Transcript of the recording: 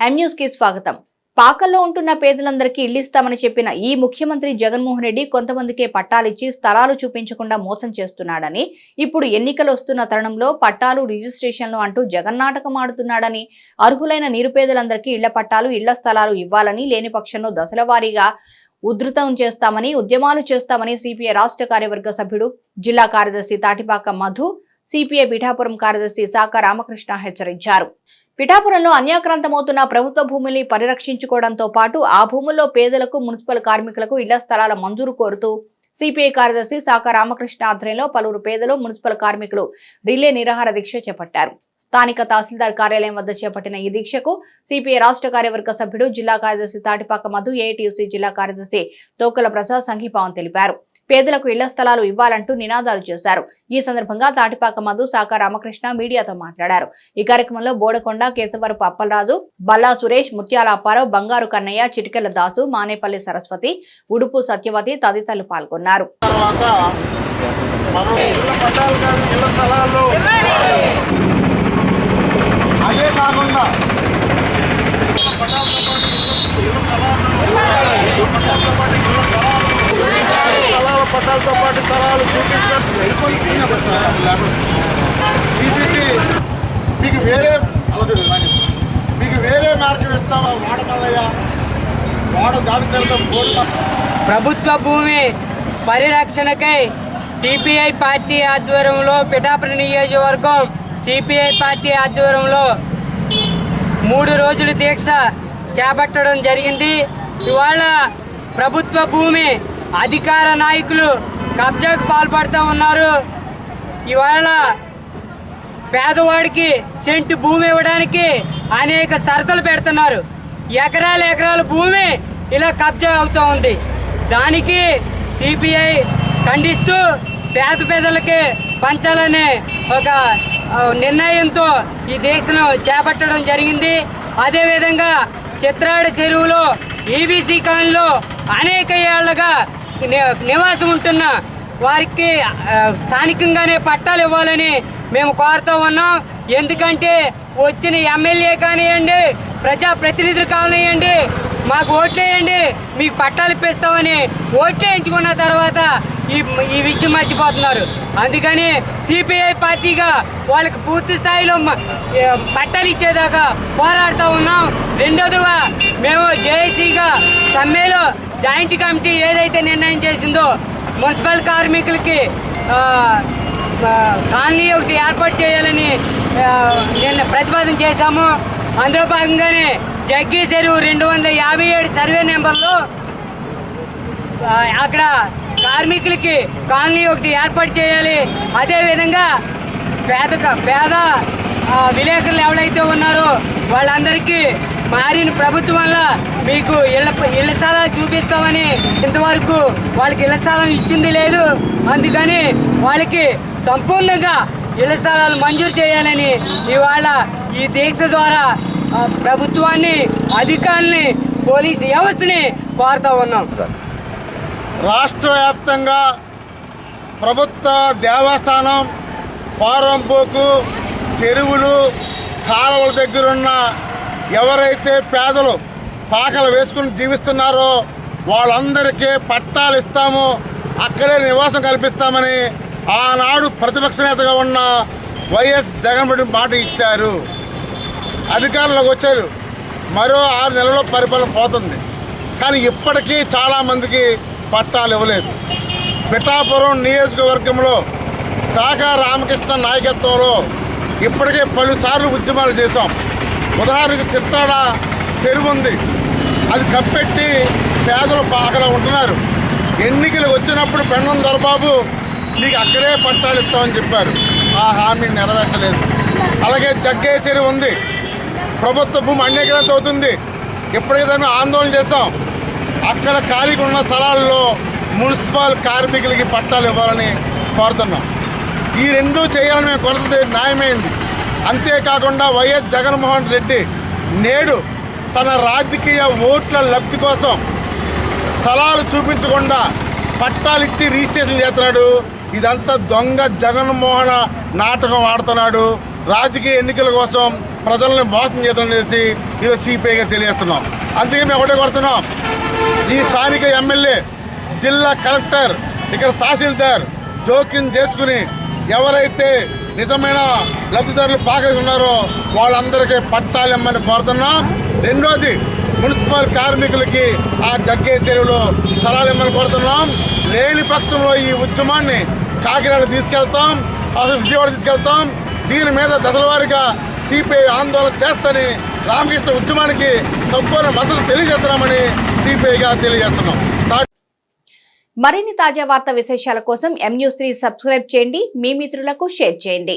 ఎం కి స్వాగతం. పాకల్లో ఉంటున్న పేదలందరికీ ఇల్లిస్తామని చెప్పిన ఈ ముఖ్యమంత్రి జగన్మోహన్ రెడ్డి కొంతమందికే పట్టాలిచ్చి స్థలాలు చూపించకుండా మోసం చేస్తున్నాడని ఇప్పుడు ఎన్నికలు వస్తున్న తరుణంలో పట్టాలు రిజిస్ట్రేషన్లు అంటూ జగన్నాటకం ఆడుతున్నాడని అర్హులైన నిరుపేదలందరికీ ఇళ్ళ పట్టాలు ఇళ్ళ స్థలాలు ఇవ్వాలని లేని పక్షంలో దశలవారీగా ఉధృతం చేస్తామని ఉద్యమాలు చేస్తామని సిపిఐ రాష్ట్ర కార్యవర్గ సభ్యుడు జిల్లా కార్యదర్శి తాటిపాక మధు సిపిఐ పీఠాపురం కార్యదర్శి సాక రామకృష్ణ హెచ్చరించారు. పిఠాపురంలో అన్యాక్రాంతమవుతున్న ప్రభుత్వ భూమిని పరిరక్షించుకోవడంతో పాటు ఆ భూముల్లో పేదలకు మున్సిపల్ కార్మికులకు ఇళ్ళ స్థలాల మంజూరు కోరుతూ సిపిఐ కార్యదర్శి సాక రామకృష్ణ ఆధ్వర్యంలో పలువురు పేదలు మున్సిపల్ కార్మికులు రిలే నిరాహార దీక్ష చేపట్టారు. స్థానిక తహసీల్దార్ కార్యాలయం వద్ద చేపట్టిన ఈ దీక్షకు సిపిఐ రాష్ట్ర కార్యవర్గ సభ్యుడు జిల్లా కార్యదర్శి తాటిపాక మధు ఏఐటీయూసీ జిల్లా కార్యదర్శి తోకల ప్రసాద్ సంఘీభావం తెలిపారు. పేదలకు ఇళ్ళ స్థలాలు ఇవ్వాలంటూ నినాదాలు చేశారు. ఈ సందర్భంగా తాటిపాక మధు సాక రామకృష్ణ మీడియాతో మాట్లాడారు. ఈ కార్యక్రమంలో బోడకొండ కేశవరపు అప్పలరాజు బల్లా సురేష్ ముత్యాల అప్పారావు బంగారు కన్నయ్య చిటికెల దాసు మానేపల్లి సరస్వతి ఉడుపు సత్యవతి తదితరులు పాల్గొన్నారు తర్వాత మనం ఇళ్ళ పట్టాలు కానీ ఇళ్ళ స్థలాలు అదే కాకుండా ఇళ్ళ పట్టాలతో పాటు ఇళ్ళ- ఇళ్ళ స్థలాలు ఇళ్ళ పట్టాలతో పాటు ఇళ్ళ స్థలాలు స్థలాల పట్టాలతో పాటు స్థలాలు ఈబీసీ మీకు వేరే. మీకు వేరే మార్గం ఇస్తావా? వాడమల్లయ్య వాడ దాని తర్వాత బోర్డు ప్రభుత్వ భూమి పరిరక్షణకై సిపిఐ పార్టీ ఆధ్వర్యంలో పిఠాపురం నియోజకవర్గం సిపిఐ పార్టీ ఆధ్వర్యంలో మూడు రోజుల దీక్ష చేపట్టడం జరిగింది. ఇవాళ ప్రభుత్వ భూమి అధికార నాయకులు కబ్జాకు పాల్పడుతూ ఉన్నారు. ఇవాళ పేదవాడికి సెంటు భూమి ఇవ్వడానికి అనేక షరతులు పెడుతున్నారు. ఎకరాల ఎకరాల భూమి ఇలా కబ్జా అవుతూ ఉంది. దానికి సిపిఐ ఖండిస్తూ పేద పేదలకి పంచాలనే ఒక నిర్ణయంతో ఈ దీక్షను చేపట్టడం జరిగింది. అదేవిధంగా చిత్రాడ చెరువులో ఈబీసీ కాలనీలో అనేక ఏళ్ళుగా నివాసం ఉంటున్న వారికి స్థానికంగానే పట్టాలు ఇవ్వాలని మేము కోరుతూ ఉన్నాం. ఎందుకంటే వచ్చిన ఎమ్మెల్యే కానివ్వండి ప్రజా ప్రతినిధులు కానివ్వండి మాకు ఓట్లేయండి మీకు పట్టాలు ఇప్పిస్తామని ఓట్లు వేయించుకున్న తర్వాత ఈ ఈ విషయం మర్చిపోతున్నారు. అందుకని సిపిఐ పార్టీగా వాళ్ళకి పూర్తి స్థాయిలో పట్టాలు ఇచ్చేదాకా పోరాడుతూ ఉన్నాం. రెండోదిగా మేము జేఏసీగా సమ్మెలో జాయింట్ కమిటీ ఏదైతే నిర్ణయం చేసిందో మున్సిపల్ కార్మికులకి కాలనీ ఒకటి ఏర్పాటు చేయాలని నిన్న ప్రతిపాదన చేశాము. అందులో భాగంగానే జగ్గి చెరువు రెండు వందల యాభై ఏడు సర్వే నెంబర్లో అక్కడ కార్మికులకి కాలనీ ఒకటి ఏర్పాటు చేయాలి. అదేవిధంగా పేద పేద విలేకరులు ఎవరైతే ఉన్నారో వాళ్ళందరికీ మారిన ప్రభుత్వం వల్ల మీకు ఇళ్ళ ఇళ్ళ స్థలాలు చూపిస్తామని ఇంతవరకు వాళ్ళకి ఇళ్ళ స్థలం ఇచ్చింది లేదు. అందుకని వాళ్ళకి సంపూర్ణంగా ఇళ్ళ స్థలాలు మంజూరు చేయాలని ఇవాళ ఈ దీక్ష ద్వారా ప్రభుత్వాన్ని అధికారుల్ని పోలీసు వ్యవస్థని కోరుతా ఉన్నాం. రాష్ట్ర వ్యాప్తంగా ప్రభుత్వ దేవస్థానం పారంపోకు చెరువులు కాలువల దగ్గరున్న ఎవరైతే పేదలు పాకలు వేసుకుని జీవిస్తున్నారో వాళ్ళందరికీ పట్టాలు ఇస్తాము అక్కడే నివాసం కల్పిస్తామని ఆనాడు ప్రతిపక్ష నేతగా ఉన్న వైఎస్ జగన్మోహన్ రెడ్డి మాట ఇచ్చారు. అధికారంలోకి వచ్చారు. మరో ఆరు నెలల్లో పరిపాలన పోతుంది. కానీ ఇప్పటికీ చాలామందికి పట్టాలు ఇవ్వలేదు. పిఠాపురం నియోజకవర్గంలో శాఖ రామకృష్ణ నాయకత్వంలో ఇప్పటికే పలుసార్లు ఉద్యమాలు చేశాం. ఉదాహరణకు చిత్తాడ చెరువు ఉంది. అది కప్పెట్టి పేదలు అక్కడ ఉంటున్నారు. ఎన్నికలు వచ్చినప్పుడు పెండం దొరబాబు నీకు అక్కడే పట్టాలు ఇస్తామని చెప్పారు. ఆ హామీ నెరవేర్చలేదు. అలాగే జగ్గే చెరువు ఉంది. ప్రభుత్వ భూమి అన్యగ్రహత అవుతుంది. ఇప్పటికే దాన్ని ఆందోళన చేస్తాం అక్కడ ఖాళీగా ఉన్న స్థలాల్లో మున్సిపల్ కార్మికులకి పట్టాలు ఇవ్వాలని కోరుతున్నాం. ఈ రెండూ చేయాలని మేము కొరత న్యాయమైంది. అంతేకాకుండా వైఎస్ జగన్మోహన్ రెడ్డి నేడు తన రాజకీయ ఓట్ల లబ్ధి కోసం స్థలాలు చూపించకుండా పట్టాలు ఇచ్చి రిజిస్ట్రేషన్ చేస్తున్నాడు. ఇదంతా దొంగ జగన్మోహన నాటకం ఆడుతున్నాడు. రాజకీయ ఎన్నికల కోసం ప్రజల్ని మోసం చేయడం అనేసి ఈరోజు సిపిఐగా తెలియజేస్తున్నాం. అందుకే మేము ఒకటే కొడుతున్నాం ఈ స్థానిక ఎమ్మెల్యే జిల్లా కలెక్టర్ ఇక్కడ తహసీల్దార్ జోక్యం చేసుకుని ఎవరైతే నిజమైన లబ్ధిదారులు పాకేసి ఉన్నారో వాళ్ళందరికీ పట్టాలిమ్మని కోరుతున్నాం. రెండోది మున్సిపల్ కార్మికులకి ఆ జగ్గే చెరువులో స్థలాలు ఇమ్మని కోరుతున్నాం. లేని పక్షంలో ఈ ఉద్యమాన్ని కాకినాడ తీసుకెళ్తాం అసలు విజయవాడ తీసుకెళ్తాం. దీని మీద దశల వారీగా సిపిఐ ఆందోళన చేస్తని రామకృష్ణ ఉద్యమానికి సంపూర్ణ మద్దతు తెలియజేస్తున్నామని సిపిఐగా తెలియజేస్తున్నాం. మరిన్ని తాజా వార్త విశేషాల కోసం ఎం న్యూస్ త్రీ సబ్స్క్రైబ్ చేయండి. మీ మిత్రులకు షేర్ చేయండి.